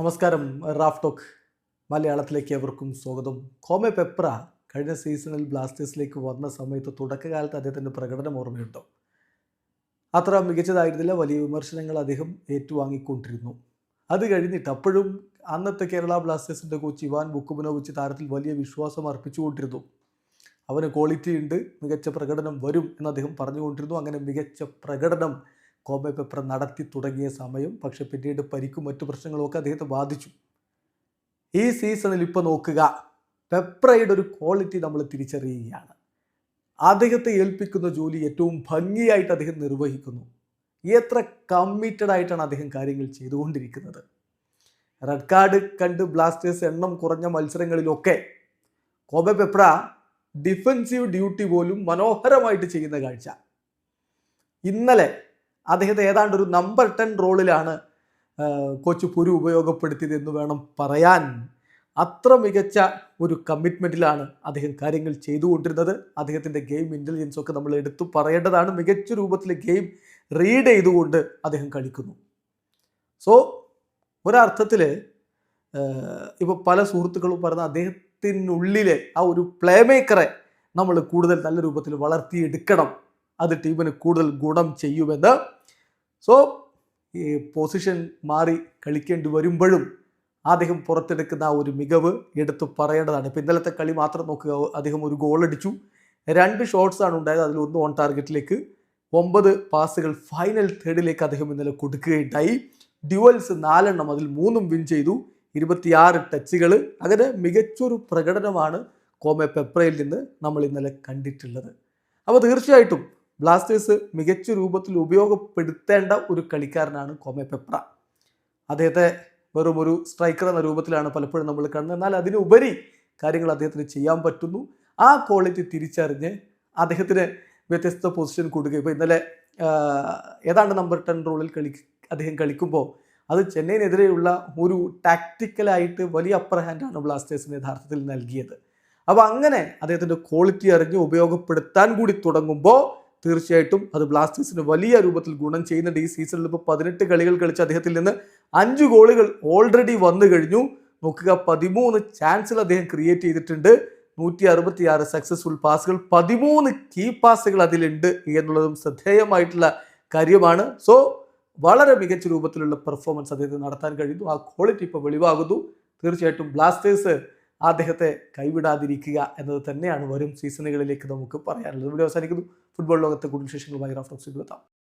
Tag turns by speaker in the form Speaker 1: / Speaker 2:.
Speaker 1: നമസ്കാരം Raf talk മലയാളത്തിലേക്ക് എവർക്കും സ്വാഗതം. കോമെ പെപ്ര കഴിഞ്ഞ സീസണിൽ ബ്ലാസ്റ്റേഴ്സിലേക്ക് വന്ന സമയത്ത് തുടക്കകാലത്ത് അദ്ദേഹത്തിന്റെ പ്രകടനം ഓർമ്മയുണ്ടോ? അത്ര മികച്ചതായിരുന്നില്ല വലിയ വിമർശനങ്ങൾ അദ്ദേഹം ഏറ്റുവാങ്ങിക്കൊണ്ടിരുന്നു. അത് കഴിഞ്ഞിട്ട് അപ്പോഴും അന്നത്തെ കേരള ബ്ലാസ്റ്റേഴ്സിന്റെ കോച്ച് ഇവാൻ ബുക്കുമനോവിച്ച് താരത്തിൽ വലിയ വിശ്വാസം അർപ്പിച്ചുകൊണ്ടിരുന്നു. അവന് ക്വാളിറ്റി ഉണ്ട് മികച്ച പ്രകടനം വരും എന്ന് അദ്ദേഹം പറഞ്ഞുകൊണ്ടിരുന്നു. അങ്ങനെ മികച്ച പ്രകടനം കോമെ പേപ്പർ നടത്തി തുടങ്ങിയ സമയം പക്ഷെ പിന്നീട് പരിക്കും മറ്റു പ്രശ്നങ്ങളുമൊക്കെ അദ്ദേഹത്തെ ബാധിച്ചു. ഈ സീസണിൽ ഇപ്പോൾ നോക്കുക പെപ്രയുടെ ഒരു ക്വാളിറ്റി നമ്മൾ തിരിച്ചറിയുകയാണ്. അദ്ദേഹത്തെ ഏൽപ്പിക്കുന്ന ജോലി ഏറ്റവും ഭംഗിയായിട്ട് അദ്ദേഹം നിർവഹിക്കുന്നു. എത്ര കമ്മിറ്റഡ് ആയിട്ടാണ് അദ്ദേഹം കാര്യങ്ങൾ ചെയ്തുകൊണ്ടിരിക്കുന്നത്. റെഡ് കാർഡ് കണ്ട് ബ്ലാസ്റ്റേഴ്സ് എണ്ണം കുറഞ്ഞ മത്സരങ്ങളിലൊക്കെ കോബെ പെപ്ര ഡിഫൻസീവ് ഡ്യൂട്ടി പോലും മനോഹരമായിട്ട് ചെയ്യുന്ന കാഴ്ച. ഇന്നലെ അദ്ദേഹത്തെ ഏതാണ്ട് ഒരു നമ്പർ ടെൻ റോളിലാണ് കോച്ച് പുരു ഉപയോഗപ്പെടുത്തിയത് എന്ന് വേണം പറയാൻ. അത്ര മികച്ച ഒരു കമ്മിറ്റ്മെന്റിലാണ് അദ്ദേഹം കാര്യങ്ങൾ ചെയ്തുകൊണ്ടിരുന്നത്. അദ്ദേഹത്തിന്റെ ഗെയിം ഇന്റലിജൻസ് ഒക്കെ നമ്മൾ എടുത്തു പറയേണ്ടതാണ്. മികച്ച രൂപത്തിൽ ഗെയിം റീഡ് ചെയ്തുകൊണ്ട് അദ്ദേഹം കളിക്കുന്നു. സോ ഒരർത്ഥത്തിൽ ഇപ്പോൾ പല സുഹൃത്തുക്കളും പറഞ്ഞ അദ്ദേഹത്തിനുള്ളിലെ ആ ഒരു പ്ലേ മേക്കറെ നമ്മൾ കൂടുതൽ നല്ല രൂപത്തിൽ വളർത്തിയെടുക്കണം. അത് ടീമിന് കൂടുതൽ ഗുണം ചെയ്യുമെന്ന് സോ ഈ പൊസിഷൻ മാറി കളിക്കേണ്ടി വരുമ്പോഴും അദ്ദേഹം പുറത്തെടുക്കുന്ന ആ ഒരു മികവ് എടുത്തു പറയേണ്ടതാണ്. ഇപ്പം ഇന്നലത്തെ കളി മാത്രം നോക്കുക അദ്ദേഹം ഒരു ഗോൾ അടിച്ചു. രണ്ട് ഷോട്ട്സാണ് ഉണ്ടായത് അതിൽ ഒന്ന് ഓൺ ടാർഗറ്റിലേക്ക് ഒമ്പത് പാസുകൾ ഫൈനൽ തേർഡിലേക്ക് അദ്ദേഹം ഇന്നലെ കൊടുക്കുകയുണ്ടായി. ഡ്യുവൽസ് നാലെണ്ണം അതിൽ മൂന്നും വിൻ ചെയ്തു. ഇരുപത്തിയാറ് ടച്ചുകൾ അങ്ങനെ മികച്ചൊരു പ്രകടനമാണ് കോമെ പെപ്രയിൽ നിന്ന് നമ്മൾ ഇന്നലെ കണ്ടിട്ടുള്ളത്. അപ്പോൾ തീർച്ചയായിട്ടും ബ്ലാസ്റ്റേഴ്സ് മികച്ച രൂപത്തിൽ ഉപയോഗപ്പെടുത്തേണ്ട ഒരു കളിക്കാരനാണ് കോമെ പെപ്ര. അദ്ദേഹത്തെ വെറും ഒരു സ്ട്രൈക്കർ എന്ന രൂപത്തിലാണ് പലപ്പോഴും നമ്മൾ കാണുന്നത്. എന്നാൽ അതിനുപരി കാര്യങ്ങൾ അദ്ദേഹത്തിന് ചെയ്യാൻ പറ്റുന്നു. ആ ക്വാളിറ്റി തിരിച്ചറിഞ്ഞ് അദ്ദേഹത്തിന് വ്യത്യസ്ത പൊസിഷൻ കൊടുക്കുക ഇപ്പോൾ ഇന്നലെ ഏതാണ്ട് നമ്പർ ടെൻ റോളിൽ കളി അദ്ദേഹം കളിക്കുമ്പോൾ അത് ചെന്നൈയിനെതിരെയുള്ള ഒരു ടാക്റ്റിക്കലായിട്ട് വലിയ അപ്പർ ഹാൻഡാണ് ബ്ലാസ്റ്റേഴ്സിന് യഥാർത്ഥത്തിൽ നൽകിയത്. അപ്പോൾ അങ്ങനെ അദ്ദേഹത്തിന്റെ ക്വാളിറ്റി അറിഞ്ഞ് ഉപയോഗപ്പെടുത്താൻ കൂടി തുടങ്ങുമ്പോൾ തീർച്ചയായിട്ടും അത് ബ്ലാസ്റ്റേഴ്സിന് വലിയ രൂപത്തിൽ ഗുണം ചെയ്യുന്നുണ്ട്. ഈ സീസണിൽ ഇപ്പോൾ പതിനെട്ട് കളികൾ കളിച്ച അദ്ദേഹത്തിൽ നിന്ന് അഞ്ച് ഗോളുകൾ ഓൾറെഡി വന്നു കഴിഞ്ഞു. നോക്കുക പതിമൂന്ന് ചാൻസുകൾ അദ്ദേഹം ക്രിയേറ്റ് ചെയ്തിട്ടുണ്ട്. നൂറ്റി അറുപത്തി ആറ് സക്സസ്ഫുൾ പാസുകൾ പതിമൂന്ന് കീ പാസുകൾ അതിലുണ്ട് എന്നുള്ളതും ശ്രദ്ധേയമായിട്ടുള്ള കാര്യമാണ്. സോ വളരെ മികച്ച രൂപത്തിലുള്ള പെർഫോമൻസ് അദ്ദേഹത്തിന് നടത്താൻ കഴിയുന്നു. ആ ക്വാളിറ്റി ഇപ്പോൾ വെളിവാകുന്നു. തീർച്ചയായിട്ടും ബ്ലാസ്റ്റേഴ്സ് അദ്ദേഹത്തെ കൈവിടാതിരിക്കുക എന്നത് തന്നെയാണ് വരും സീസണുകളിലേക്ക് നമുക്ക് പറയാനുള്ളത്. ഇവിടെ അവസാനിക്കുന്നു. ഫുട്ബോൾ ലോകത്തെ കൂടുതൽ വിശേഷങ്ങളുമായി റഫറൻസ് എത്താം.